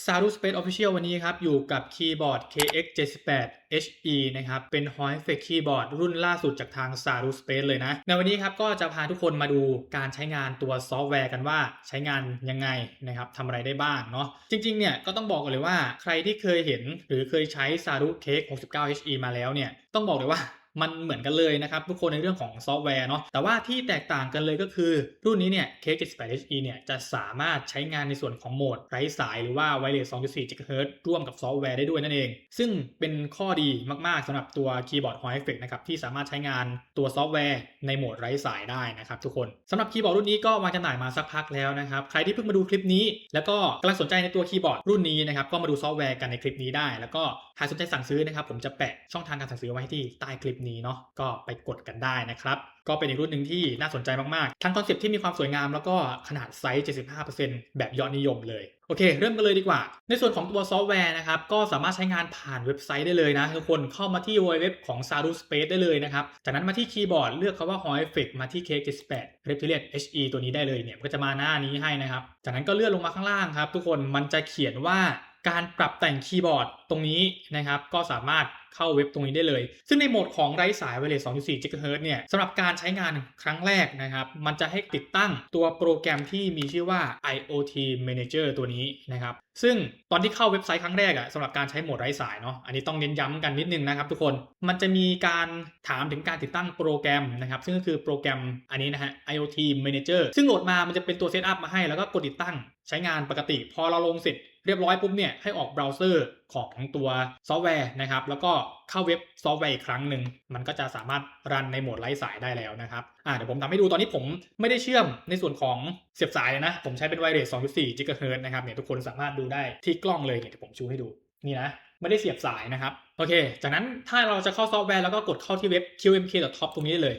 s a r u Space Official วันนี้ครับ อยู่กับคีย์บอร์ด KX78 HE นะครับ เป็น Hall Effect คีย์บอร์ดรุ่นล่าสุดจากทาง s a r u Space เลยนะ ในวันนี้ครับก็จะพาทุกคนมาดูการใช้งานตัวซอฟต์แวร์กันว่าใช้งานยังไงนะครับทำอะไรได้บ้างเนาะจริง ๆ เนี่ย ก็ต้องบอกกันเลยว่าใครที่เคยเห็นหรือเคยใช้ s a r u KX69 HE มาแล้วเนี่ย ต้องบอกเลยว่า มันเหมือนกันเลยนะครับทุกคนในเรื่องของซอฟต์แวร์เนาะแต่ว่าที่แตกต่างกันเลยก็คือรุ่นนี้เนี่ย K78HE เนี่ยจะสามารถใช้งานในส่วนของโหมดไร้สายหรือว่า Wireless 2.4 GHz ร่วมกับซอฟต์แวร์ได้ด้วยนั่นเอง ซึ่งเป็นข้อดีมากๆสำหรับตัวคีย์บอร์ด Hall Effect นะครับที่สามารถใช้งานตัวซอฟต์แวร์ในโหมดไร้สายได้นะครับทุกคนสำหรับคีย์บอร์ดรุ่นนี้ก็วางจำหน่ายมาสักพักแล้วนะครับใครที่เพิ่งมาดูคลิปนี้ แล้วก็กำลังสนใจในตัวคีย์บอร์ดรุ่นนี้นะครับก็มาดูซอฟต์แวร์กันในคลิปนี้ได้ แล้วก็หากสนใจสั่งซื้อนะครับ ผมจะแปะช่องทางการสั่งซื้อไว้ที่ใต้คลิปนี้เนาะก็ไปกดกันได้นะครับ ก็เป็นอีกรุ่นหนึ่งที่น่าสนใจมากๆ ทั้งคอนเซ็ปที่มีความสวยงามแล้วก็ขนาดไซส์ 75%แบบยอดนิยมเลยโอเค เริ่มกันเลยดีกว่า ในส่วนของตัวซอฟต์แวร์นะครับ ก็สามารถใช้งานผ่านเว็บไซต์ได้เลยนะทุกคนเข้ามาที่เว็บของ s a r u Space ได้เลยนะครับ จากนั้นมาที่คีย์บอร์ดเลือกคำว่า Hall Effect มาที่ K78 Reptilian HE ตัวนี้ได้เลยเนี่ยก็จะมาหน้านี้ให้นะครับ จากนั้นก็เลื่อนลงมาข้างล่างครับ ทุกคนมันจะเขียนว่า การปรับแต่งคีย์บอร์ดตรงนี้นะครับ ก็สามารถ เข้าเว็บตรงนี้ได้เลย ซึ่งในโหมดของไร้สาย Wireless 2.4 GHz เนี่ยสำหรับการใช้งานครั้งแรกนะครับ มันจะให้ติดตั้งตัวโปรแกรมที่มีชื่อว่า IoT Manager ตัวนี้นะครับ ซึ่งตอนที่เข้าเว็บไซต์ครั้งแรกอะสำหรับการใช้โหมดไร้สายเนาะ อันนี้ต้องเน้นย้ำกันนิดนึงนะครับทุกคน มันจะมีการถามถึงการติดตั้งโปรแกรมนะครับ ซึ่งก็คือโปรแกรมอันนี้นะฮะ IoT Manager ซึ่งโหลดมา มันจะเป็นตัวเซตอัพมาให้ แล้วก็กดติดตั้งใช้งานปกติ พอเราลงเสร็จเรียบร้อยปุ๊บเนี่ยให้ออกเบราว์เซอร์ของตัวซอฟต์แวร์นะครับ แล้วก็เข้าเว็บซอฟต์แวร์อีกครั้งหนึ่งมันก็จะสามารถรันในโหมดไร้สายได้แล้วนะครับอ่าเดี๋ยวผมทำให้ดูตอนนี้ผมไม่ได้เชื่อมในส่วนของเสียบสายนะ ผมใช้เป็นไวเลส2.4 GHz นะครับเนี่ยทุกคนสามารถดูได้ที่กล้องเลยเนี่ยเดี๋ยวผมชูให้ดูนี่นะไม่ได้เสียบสายนะครับโอเค จากนั้นถ้าเราจะเข้าซอฟต์แวร์แล้วก็กดเข้าที่เว็บ qmk.top ตรงนี้ได้เลย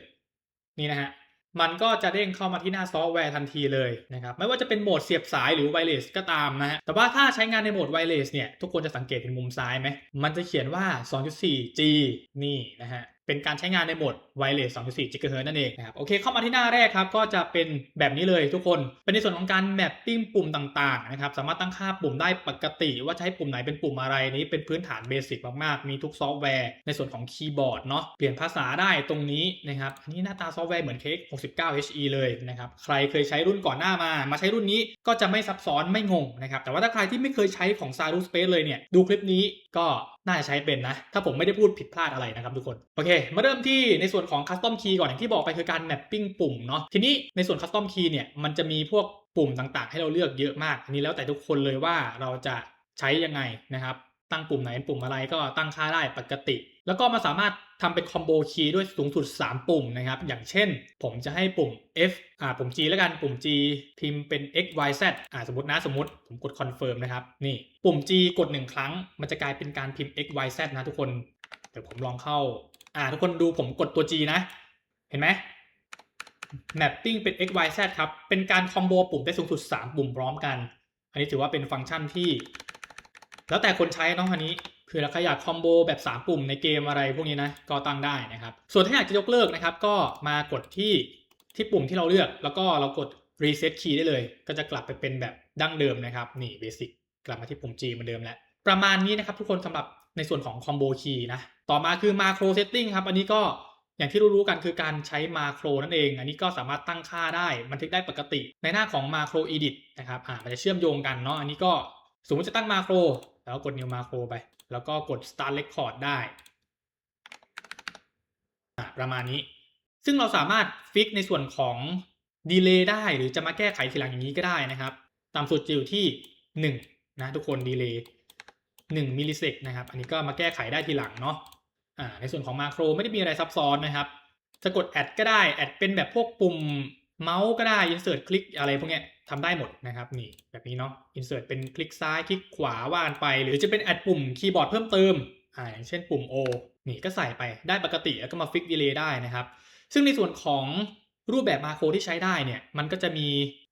นี่นะฮะ มันก็จะเด้งเข้ามาที่หน้าซอฟต์แวร์ทันทีเลยนะครับไม่ว่าจะเป็นโหมดเสียบสายหรือไวเลสก็ตามนะฮะแต่ว่าถ้าใช้งานในโหมดไวเลสเนี่ยทุกคนจะสังเกตเห็นมุมซ้ายไหมมันจะเขียนว่า 2.4G นี่นะฮะ เป็นการใช้งานในโหมด Wireless 2.4 GHz นั่นเองนะครับโอเคเข้ามาที่หน้าแรกครับ ก็จะเป็นแบบนี้เลยทุกคน เป็นในส่วนของการแมปปิ้งปุ่มต่างๆนะครับสามารถตั้งค่าปุ่มได้ปกติ ว่าใช้ปุ่มไหนเป็นปุ่มอะไรนี้เป็นพื้นฐานเบสิกมากๆ มีทุกซอฟต์แวร์ ในส่วนของคีย์บอร์ดเนาะเปลี่ยนภาษาได้ตรงนี้นะครับอันนี้หน้าตาซอฟต์แวร์เหมือน KX 69 HE เลยนะครับใครเคยใช้รุ่นก่อนหน้ามา มาใช้รุ่นนี้ก็จะไม่ซับซ้อนไม่งงนะครับแต่ว่าถ้าใครที่ไม่เคยใช้ของ s a r u Space เลยเนี่ยดูคลิปนี้ก็น่าจะใช้เป็นนะ ถ้าผมไม่ได้พูดผิดพลาดอะไรนะครับทุกคน โอเค มาเริ่มที่ในส่วนของ Custom Key ก่อนอย่างที่บอกไปคือการ mapping ปุ่มเนาะทีนี้ในส่วน Custom Key เนี่ยมันจะมีพวกปุ่มต่างๆ ให้เราเลือกเยอะมากอันนี้แล้วแต่ทุกคนเลยว่าเราจะใช้ยังไงนะครับตั้งปุ่มไหนปุ่มอะไรก็ตั้งค่าได้ปกติ แล้วก็มาสามารถทำเป็นคอมโบคีย์ด้วยสูงสุด 3 ปุ่มนะครับ อย่างเช่น ผมจะให้ปุ่ม F อ่าปุ่ม G แล้วกันปุ่ม G พิมพ์เป็น X Y Z อ่าสมมตินะสมมติ ผมกด confirm นะครับ นี่ปุ่ม G กด 1 ครั้ง มันจะกลายเป็นการพิมพ์ X Y Z นะทุกคน เดี๋ยวผมลองเข้า อ่าทุกคนดูผมกดตัว G นะ เห็นไหม mapping เป็น X Y Z ครับ เป็นการคอมโบปุ่มได้สูงสุด 3 ปุ่มพร้อมกัน อันนี้ถือว่าเป็นฟังก์ชันที่ แล้วแต่คนใช้น้องคันนี้ คือเราอยากคอมโบแบบ 3 ปุ่มในเกมอะไรพวกนี้นะก็ตั้งได้นะครับ ส่วนถ้าอยากจะยกเลิกนะครับ ก็มากดที่ที่ปุ่มที่เราเลือก แล้วก็เรากด reset key ได้เลย ก็จะกลับไปเป็นแบบดั้งเดิมนะครับ นี่ basic กลับมาที่ปุ่ม G เหมือนเดิมแล้ว ประมาณนี้นะครับทุกคนสำหรับในส่วนของ combo key นะ ต่อมาคือ macro setting ครับ อันนี้ก็อย่างที่รู้ๆกันคือการใช้มาโครนั่นเอง อันนี้ก็สามารถตั้งค่าได้ บันทึกได้ปกติ ในหน้าของ macro edit นะครับ อ่า มันจะเชื่อมโยงกันเนาะ อันนี้ก็สมมติจะตั้งมาโคร แล้วกด new macro ไป แล้วก็กด start record ได้ ประมาณนี้ ซึ่งเราสามารถฟิกในส่วนของดีเลย์ได้หรือจะมาแก้ไขทีหลังอย่างนี้ก็ได้นะครับตามสุดจะอยู่ที่ 1 นะทุกคนดีเลย์1มิลลิเซกนะครับ อันนี้ก็มาแก้ไขได้ทีหลังเนาะในส่วนของมาโครไม่ได้มีอะไรซับซ้อนนะครับ จะกดแอดก็ได้แอดเป็นแบบพวกปุ่มเมาส์ก็ได้ insert คลิกอะไรพวกเนี้ย ทำได้หมดนะครับนี่แบบนี้เนาะ insert เป็นคลิกซ้ายคลิกขวาว่านไป หรือจะเป็นแอดปุ่มคีย์บอร์ดเพิ่มเติมอ่าอย่างเช่นปุ่ม O นี่ก็ใส่ไปได้ปกติแล้วก็มาฟิกดีเลย์ได้นะครับ ซึ่งในส่วนของรูปแบบมาโครที่ใช้ได้เนี่ย มันก็จะมี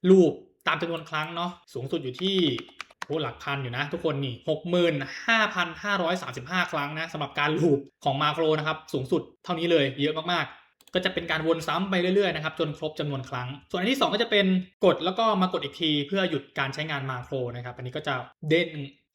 ลูปตามจำนวนครั้งเนาะสูงสุดอยู่ที่โอ้หลักพันอยู่นะทุกคนนี่หกหมื่นห้าพันห้าร้อยสามสิบห้าครั้งนะสำหรับการลูปของมาโครนะครับ สูงสุดเท่านี้เลยเยอะมาก ก็จะเป็นการวนซ้ำไปเรื่อยๆนะครับจนครบจำนวนครั้ง ส่วนอันที่ 2 ก็จะเป็นกดแล้วก็มากดอีกทีเพื่อหยุดการใช้งานมาโครนะครับ อันนี้ก็จะเด้ง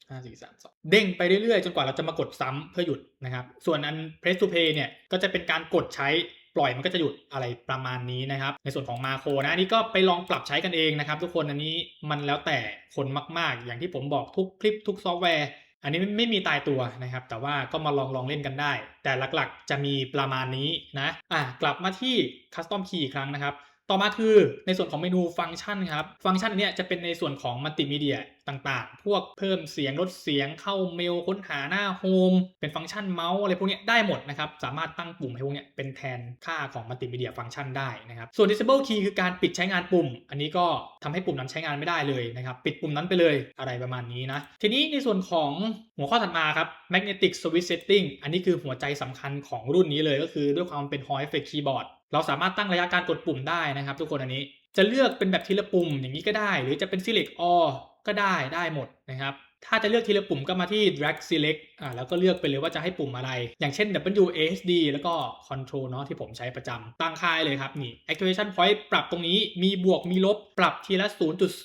ห้าสี่สามสองเด้งไปเรื่อยๆ จนกว่าเราจะมากดซ้ำเพื่อหยุดนะครับ ส่วนอัน press to play เนี่ยก็จะเป็นการกดใช้ปล่อยมันก็จะหยุดอะไรประมาณนี้นะครับ ในส่วนของมาโครนะอันนี้ก็ไปลองปรับใช้กันเองนะครับ ทุกคนอันนี้มันแล้วแต่คนมาก ๆ อย่างที่ผมบอกทุกคลิปทุกซอฟต์แวร์ อันนี้ไม่ม่มีตายตัวนะครับ แต่ว่าก็มาลองลองเล่นกันได้ แต่หลักๆจะมีประมาณนี้นะอะกลับมาที่ Custom Key อีกครั้งนะครับ ต่อมาคือในส่วนของเมนูฟังก์ชันครับ ฟังก์ชันอันเนี้ยจะเป็นในส่วนของมัลติมีเดียต่างๆ พวกเพิ่มเสียงลดเสียงเข้าเมลค้นหาหน้าโฮมเป็นฟังก์ชันเมาส์อะไรพวกนี้ได้หมดนะครับ สามารถตั้งปุ่มให้พวกเนี้ยเป็นแทนค่าของมัลติมีเดียฟังก์ชันได้นะครับ ส่วน disable key คือการปิดใช้งานปุ่ม อันนี้ก็ทำให้ปุ่มนั้นใช้งานไม่ได้เลยนะครับ ปิดปุ่มนั้นไปเลยอะไรประมาณนี้นะ ทีนี้ในส่วนของหัวข้อถัดมาครับ magnetic switch setting อันนี้คือหัวใจสำคัญของรุ่นนี้เลยก็คือด้วยความเป็น Hall effect keyboard เราสามารถตั้งระยะการกดปุ่มได้นะครับ ทุกคนอันนี้จะเลือกเป็นแบบทีละปุ่มอย่างนี้ก็ได้ หรือจะเป็น select all ก็ได้ได้หมดนะครับถ้าจะเลือกทีละปุ่มก็มาที่ drag select อ่าแล้วก็เลือกไปเลยว่าจะให้ปุ่มอะไร อย่างเช่น W A S D แล้วก็ control เนาะที่ผมใช้ประจำตั้งค่ายเลยครับ นี่ activation point ปรับตรงนี้มีบวกมีลบปรับทีละ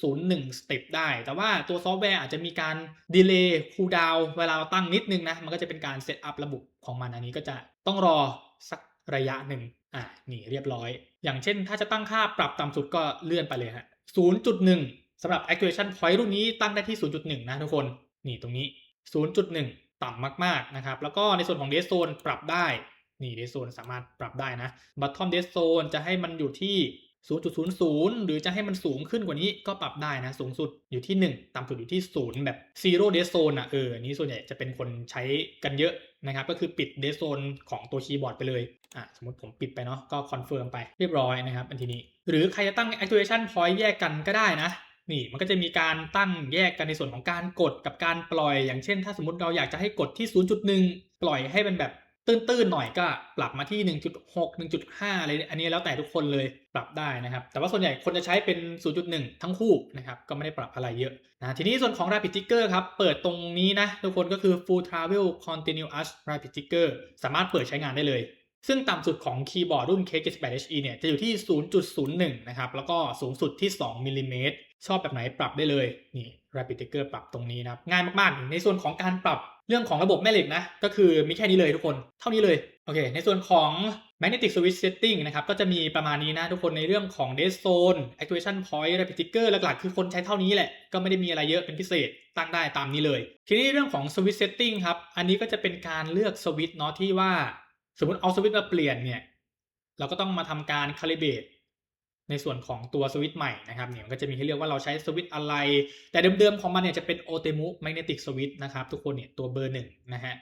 0.01 step ได้ แต่ว่าตัวซอฟต์แวร์อาจจะมีการ delay cool down เวลาเราตั้งนิดนึงนะ มันก็จะเป็นการ set up ระบบของมันอันนี้ก็จะต้องรอสักระยะหนึ่ง อะนี่เรียบร้อย อย่างเช่นถ้าจะตั้งค่าปรับต่ำสุดก็เลื่อนไปเลยฮะ0.1สำหรับ activation point รุ่นนี้ตั้งได้ที่ 0.1 นะทุกคน นี่ตรงนี้ 0.1 ต่ำมากๆนะครับ แล้วก็ในส่วนของ dead zone ปรับได้ นี่ dead zone สามารถปรับได้นะ bottom dead zone จะให้มันอยู่ที่ 0.00 หรือจะให้มันสูงขึ้นกว่านี้ก็ปรับได้นะ สูงสุดอยู่ที่ 1 ต่ำสุดอยู่ที่ 0 แบบ zero dead zone อะเอออันนี้ส่วนใหญ่จะเป็นคนใช้กันเยอะ นะครับก็คือปิดเดสโซนของตัวคีย์บอร์ดไปเลยอะสมมติผมปิดไปเนาะก็คอนเฟิร์มไปเรียบร้อยนะครับอันทีนี้ หรือใครจะตั้ง activation point แยกกันก็ได้นะนี่มันก็จะมีการตั้งแยกกันในส่วนของการกดกับการปล่อย อย่างเช่น ถ้าสมมติเราอยากจะให้กดที่ 0.1 ปล่อยให้เป็นแบบ ตื้นๆหน่อยก็ปรับมาที่ 1.6 1.5 อะไรอันนี้แล้วแต่ทุกคนเลยปรับได้นะครับ แต่ว่าส่วนใหญ่คนจะใช้เป็น 0.1 ทั้งคู่นะครับ ก็ไม่ได้ปรับอะไรเยอะนะทีนี้ส่วนของ Rapid Trigger ครับ เปิดตรงนี้นะ ทุกคนก็คือ Full Travel Continuous Rapid Trigger สามารถเปิดใช้งานได้เลย ซึ่งต่ำสุดของคีย์บอร์ดรุ่น K78HE เนี่ยจะอยู่ที่ 0.01 นะครับ แล้วก็สูงสุดที่ 2มิลลิเมตรชอบแบบไหนปรับได้เลยนี่ Rapid Trigger ปรับตรงนี้นะครับง่ายมากๆ ในส่วนของการปรับ รื่องของระบบแม่เหล็กนะ ก็คือมีแค่นี้เลยทุกคน เท่านี้เลย โอเค ในส่วนของ Magnetic Switch Setting นะครับ ก็จะมีประมาณนี้นะทุกคนในเรื่องของ Dead Zone Activation Point Rapid Trigger หลักๆ คือคนใช้เท่านี้แหละ ก็ไม่ได้มีอะไรเยอะเป็นพิเศษ ตั้งได้ตามนี้เลย ทีนี้เรื่องของ Switch Setting ครับ อันนี้ก็จะเป็นการเลือกสวิตช์เนาะที่ว่า สมมติเอาสวิตช์มาเปลี่ยนเนี่ย เราก็ต้องมาทำการคาลิเบต ในส่วนของตัวสวิตช์ใหม่นะครับเนี่ยมันก็จะมีให้เลือกว่าเราใช้สวิตช์อะไร แต่เดิมๆของมันเนี่ยจะเป็น o t e m u Magnetic Switch นะครับทุกคนเนี่ยตัวเบอร์หนึ่งนะฮะ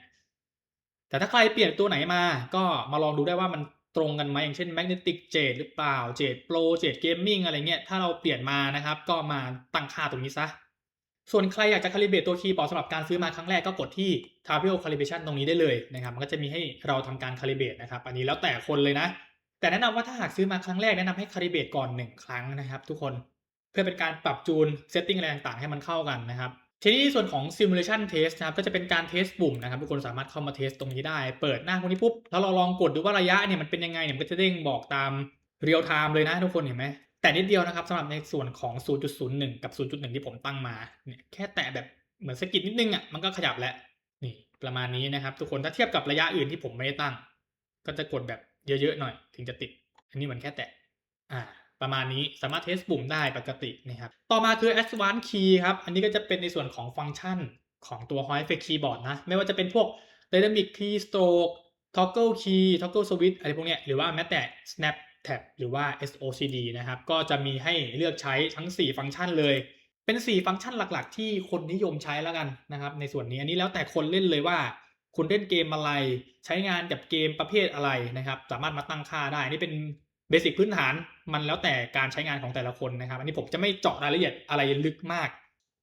แต่ถ้าใครเปลี่ยนตัวไหนมาก็มาลองดูได้ว่ามันตรงกันไหมอย่างเช่น Magnetic Jade หรือเปล่า Jade Pro Jade Gaming อะไรเงี้ยถ้าเราเปลี่ยนมานะครับ ก็มาตั้งค่าตรงนี้ซะ ส่วนใครอยากจะคาลิเบตตัวคีย์บอร์ดสำหรับการซื้อมาครั้งแรกก็กดที่ Travel Calibration ตรงนี้ได้เลยนะครับ มันก็จะมีให้เราทำการคาลิเบตนะครับ อันนี้แล้วแต่คนเลยนะ แต่แนะนำว่าถ้าหากซื้อมาครั้งแรกแนะนำให้คาลิเบตก่อน 1 ครั้งนะครับ ทุกคนเพื่อเป็นการปรับจูนเซตติ้งอะไรต่างๆ ให้มันเข้ากันนะครับทีนี้ส่วนของ simulation test นะครับก็จะเป็นการเทสปุ่มนะครับทุกคนสามารถเข้ามาเทสตรงนี้ได้ เปิดหน้าพวกนี้ปุ๊บแล้วเราลองกดดูว่าระยะเนี่ยมันเป็นยังไงเนี่ยมันก็จะเด้งบอกตามเรียลไทม์เลยนะทุกคนเห็นไหมแต่นิดเดียวนะครับสำหรับในส่วนของ 0.01 กับ 0.1 ที่ผมตั้งมาเนี่ยแค่แตะแบบเหมือนสกิดนิดนึงอะมันก็ขยับแล้วนี่ประมาณนี้นะครับ ทุกคนถ้าเทียบกับระยะอื่นที่ผมไม่ได้ตั้ง ก็จะกดแบบ เยอะๆหน่อยถึงจะติด อันนี้เหมือนแค่แตะอ่าประมาณนี้สามารถเทสปุ่มได้ปกตินะครับ ต่อมาคือ Advanced Key ครับ อันนี้ก็จะเป็นในส่วนของฟังก์ชันของตัว Hall Effect Keyboard นะ ไม่ว่าจะเป็นพวก Dynamic Keystroke Toggle Key Toggle Switch อะไรพวกเนี้ย หรือว่าแม้แต่ Snap Tab หรือว่า SOCD นะครับ ก็จะมีให้เลือกใช้ทั้ง 4 ฟังก์ชันเลย เป็น 4 ฟังก์ชันหลักๆ ที่คนนิยมใช้แล้วกันนะครับ ในส่วนนี้อันนี้แล้วแต่คนเล่นเลยว่า คุณเล่นเกมอะไร ใช้งานกับเกมประเภทอะไรนะครับ สามารถมาตั้งค่าได้นี่เป็นเบสิกพื้นฐานมันแล้วแต่การใช้งานของแต่ละคนนะครับ อันนี้ผมจะไม่เจาะรายละเอียดอะไรลึกมาก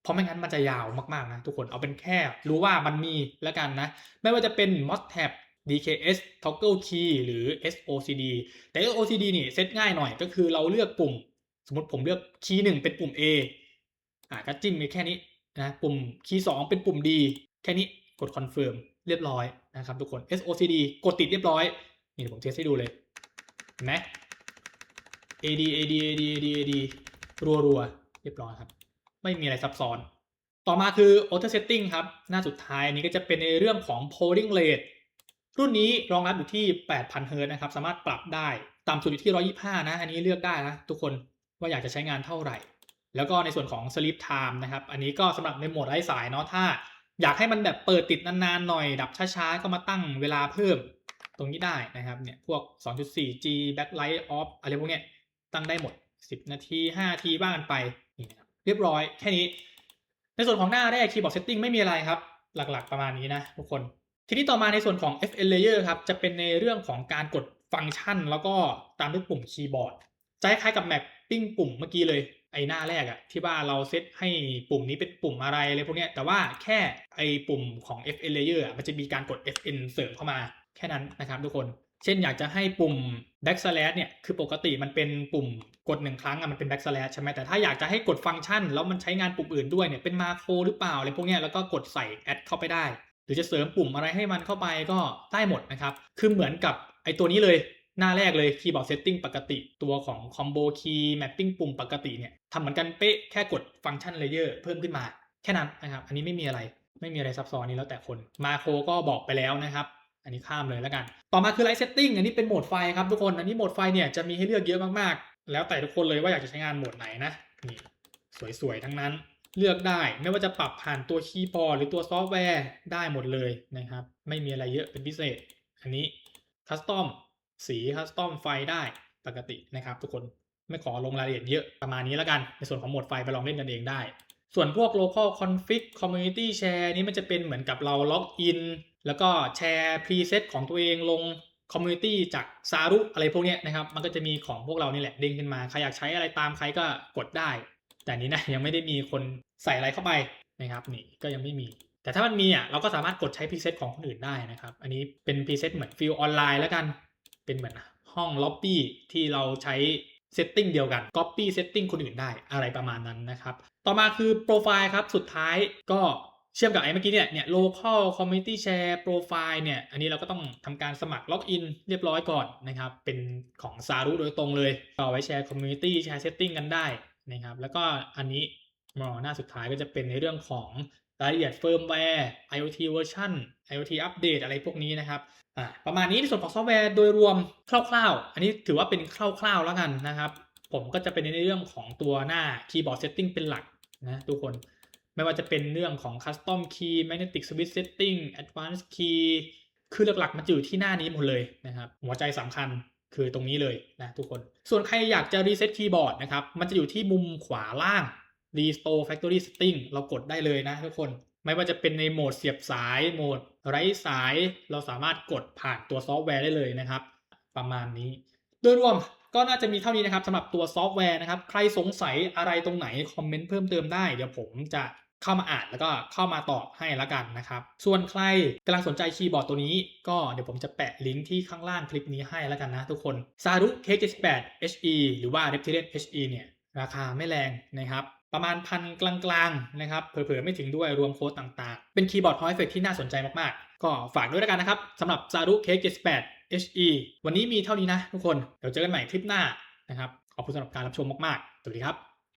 เพราะไม่งั้นมันจะยาวมากๆนะทุกคนเอาเป็นแค่ รู้ว่ามันมีแล้วกันนะ ไม่ว่าจะเป็น Mod Tab DKS Toggle Key หรือ SOCD แต่ SOCD นี่เซตง่ายหน่อยก็คือเราเลือกปุ่ม สมมติผมเลือกคีย์หนึ่งเป็นปุ่ม A อะก็จิ้มไปแค่นี้นะปุ่มคีย์สองเป็นปุ่ม D แค่นี้กด Confirm เรียบร้อยนะครับทุกคน SOCD กดติดเรียบร้อย นี่เดี๋ยวผมเทสให้ดูเลยเห็นไหม AD AD AD AD AD รัวรัวๆเรียบร้อยครับ ไม่มีอะไรซับซ้อน ต่อมาคือ Auto Setting ครับ หน้าสุดท้ายนี้ก็จะเป็นในเรื่องของ Polling Rate รุ่นนี้รองรับอยู่ที่ 8,000เฮิร์ตนะครับ สามารถปรับได้ ต่ำสุดอยู่ที่ 125 นะ อันนี้เลือกได้นะทุกคนว่าอยากจะใช้งานเท่าไหร่ แล้วก็ในส่วนของ Sleep Time นะครับ อันนี้ก็สำหรับในโหมดไร้สายเนาะถ้า อยากให้มันแบบเปิดติดนานๆหน่อย ดับช้าๆ ก็มาตั้งเวลาเพิ่มตรงนี้ได้นะครับเนี่ยพวก 2.4G Backlight Off อะไรพวกเนี้ยตั้งได้หมด 10 นาที5นาทีบ้างกันไปนี่นะครับเรียบร้อยแค่นี้ ในส่วนของหน้าแรก Keyboard Setting ไม่มีอะไรครับ หลักๆประมาณนี้นะทุกคน ทีนี้ต่อมาในส่วนของ FN Layer ครับ จะเป็นในเรื่องของการกดฟังก์ชัน แล้วก็ตามด้วยปุ่มคีย์บอร์ดจะคล้ายๆกับแมปปิ้งปุ่มเมื่อกี้เลย ไอหน้าแรกอะที่ว่าเราเซตให้ปุ่มนี้เป็นปุ่มอะไรอะไรพวกเนี้ยแต่ว่าแค่ไอปุ่มของ FN Layer อะมันจะมีการกด FN เสริมเข้ามาแค่นั้นนะครับทุกคน เช่นอยากจะให้ปุ่ม backslash เนี่ยคือปกติมันเป็นปุ่มกดหนึ่งครั้งอะมันเป็น backslash ใช่ไหมแต่ถ้าอยากจะให้กดฟังก์ชัน แล้วมันใช้งานปุ่มอื่นด้วยเนี่ยเป็นมาโครหรือเปล่าอะไรพวกเนี้ยแล้วก็กดใส่ add เข้าไปได้ หรือจะเสริมปุ่มอะไรให้มันเข้าไปก็ได้หมดนะครับคือเหมือนกับไอตัวนี้เลย หน้าแรกเลย Keyboard Setting ปกติ ตัวของ Combo Key Mapping ปุ่มปกติเนี่ยทำเหมือนกันเป๊ะแค่กดฟังก์ชัน Layer เพิ่มขึ้นมา แค่นั้นนะครับ อันนี้ไม่มีอะไรไม่มีอะไรซับซ้อนนี้แล้วแต่คนมาโครก็บอกไปแล้วนะครับ อันนี้ข้ามเลยแล้วกัน ต่อมาคือ Light Setting อันนี้เป็นโหมดไฟครับทุกคนอันนี้โหมดไฟเนี่ยจะมีให้เลือกเยอะมากๆ แล้วแต่ทุกคนเลยว่าอยากจะใช้งานโหมดไหนนะนี่สวยๆทั้งนั้นเลือกได้ไม่ว่าจะปรับผ่านตัวคีย์บอร์ดหรือตัวซอฟต์แวร์ได้หมดเลยนะครับ ไม่มีอะไรเยอะเป็นพิเศษ อันนี้คัสตอม สีคัสตอมไฟได้ปกตินะครับ ทุกคนไม่ขอลงรายละเอียดเยอะประมาณนี้แล้วกัน ในส่วนของโหมดไฟไปลองเล่นกันเองได้ ส่วนพวก local config community share นี้มันจะเป็นเหมือนกับเราล็อกอินแล้วก็แชร์ preset ของตัวเองลง community จากซารุอะไรพวกนี้นะครับ มันก็จะมีของพวกเรานี่แหละเด้งขึ้นมา ใครอยากใช้อะไรตามใครก็กดได้ แต่นี้นะยังไม่ได้มีคนใส่อะไรเข้าไปนะครับนี่ก็ยังไม่มี แต่ถ้ามันมีอะเราก็สามารถกดใช้ preset ของคนอื่นได้นะครับ อันนี้เป็น preset เหมือนฟิลออนไลน์แล้วกัน เป็นเหมือนห้องล็อบบี้ที่เราใช้ setting เดียวกัน copy setting คนอื่นได้อะไรประมาณนั้นนะครับ ต่อมาคือโปรไฟล์ครับ สุดท้ายก็เชื่อมกับไอ้เมื่อกี้เนี่ยเนี่ย local community share profile เนี่ย อันนี้เราก็ต้องทำการสมัครล็อกอินเรียบร้อยก่อนนะครับ เป็นของซารุโดยตรงเลยเอาไว้แชร์ community แชร์ setting กันได้นะครับ แล้วก็อันนี้มอหน้าสุดท้ายก็จะเป็นในเรื่องของ รายละเอียดเฟิร์มแวร์ IoT version IoT update อะไรพวกนี้นะครับอ่าประมาณนี้ในส่วนของซอฟต์แวร์โดยรวมคร่าวๆ อันนี้ถือว่าเป็นคร่าวๆแล้วกันนะครับ ผมก็จะเป็นในเรื่องของตัวหน้า keyboard setting เป็นหลักนะทุกคนไม่ว่าจะเป็นเรื่องของ custom key magnetic switch setting advanced key คือหลักๆ มันอยู่ที่หน้านี้หมดเลยนะครับหัวใจสำคัญคือตรงนี้เลยนะทุกคน ส่วนใครอยากจะ reset keyboard นะครับมันจะอยู่ที่มุมขวาล่าง restore factory setting เรากดได้เลยนะทุกคน ไม่ว่าจะเป็นในโหมดเสียบสายโหมดไร้สาย เราสามารถกดผ่านตัวซอฟต์แวร์ได้เลยนะครับ ประมาณนี้ โดยรวมก็น่าจะมีเท่านี้นะครับสำหรับตัวซอฟต์แวร์นะครับ ใครสงสัยอะไรตรงไหนคอมเมนต์เพิ่มเติมได้ เดี๋ยวผมจะเข้ามาอ่านแล้วก็เข้ามาตอบให้ละกันนะครับ ส่วนใครกำลังสนใจคีย์บอร์ดตัวนี้ ก็เดี๋ยวผมจะแปะลิงก์ที่ข้างล่างคลิปนี้ให้แล้วกันนะทุกคน Saru K78 HE หรือว่า Reptilian HE เนี่ยราคาไม่แรงนะครับ ประมาณพันกลางๆนะครับเผลอๆไม่ถึงด้วยรวมโค้ดต่างๆ เป็นคีย์บอร์ดฮอยเฟกที่น่าสนใจมากๆ ก็ฝากด้วยแล้วกันนะครับสำหรับ Saru K78 HE วันนี้มีเท่านี้นะทุกคน เดี๋ยวเจอกันใหม่คลิปหน้านะครับขอบคุณสำหรับการรับชมมากๆ สวัสดีครับ